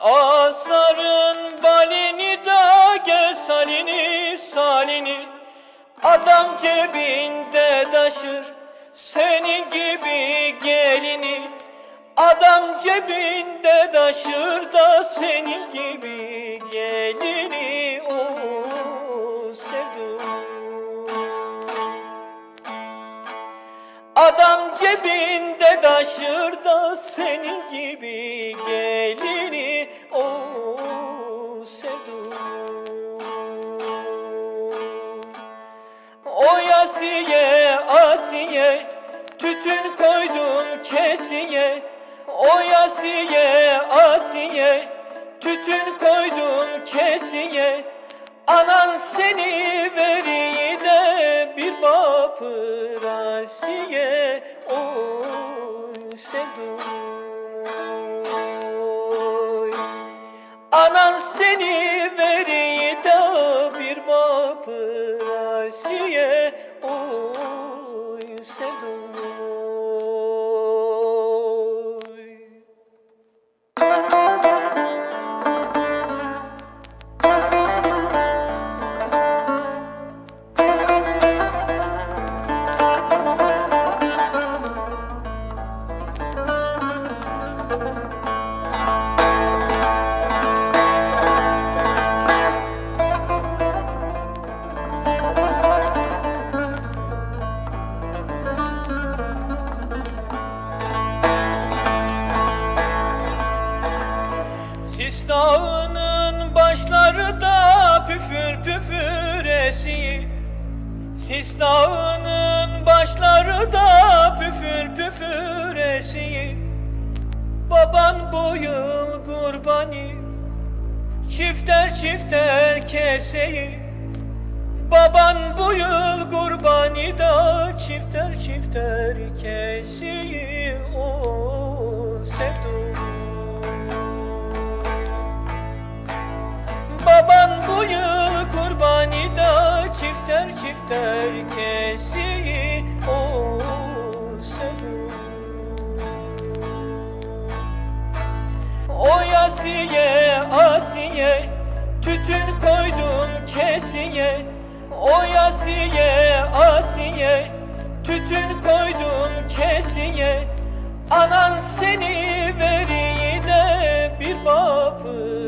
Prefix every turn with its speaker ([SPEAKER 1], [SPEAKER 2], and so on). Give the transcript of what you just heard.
[SPEAKER 1] Asarın balini da gel salini salini. Adam cebinde taşır senin gibi gelini. Adam cebinde taşır da senin gibi gelini. O sevdum cebinde taşır da senin gibi gelini o sevdum. O yasiye asiye tütün koydum kesiye. O yasiye asiye tütün koydum kesiye. Anan seni vencedor. Sis dağının başları da püfür püfür esiyor. Sis dağının başları da püfür püfür esiyor. Baban bu yıl kurbani Çifter çifter keseyi Baban bu yıl kurbani da çifter çifter keseyi O çifter çifter kesi o sevdum O yasiye asiye tütün koydum kesiye. O yasiye asiye tütün koydum kesiye. Anan seni veriyi de bir bapır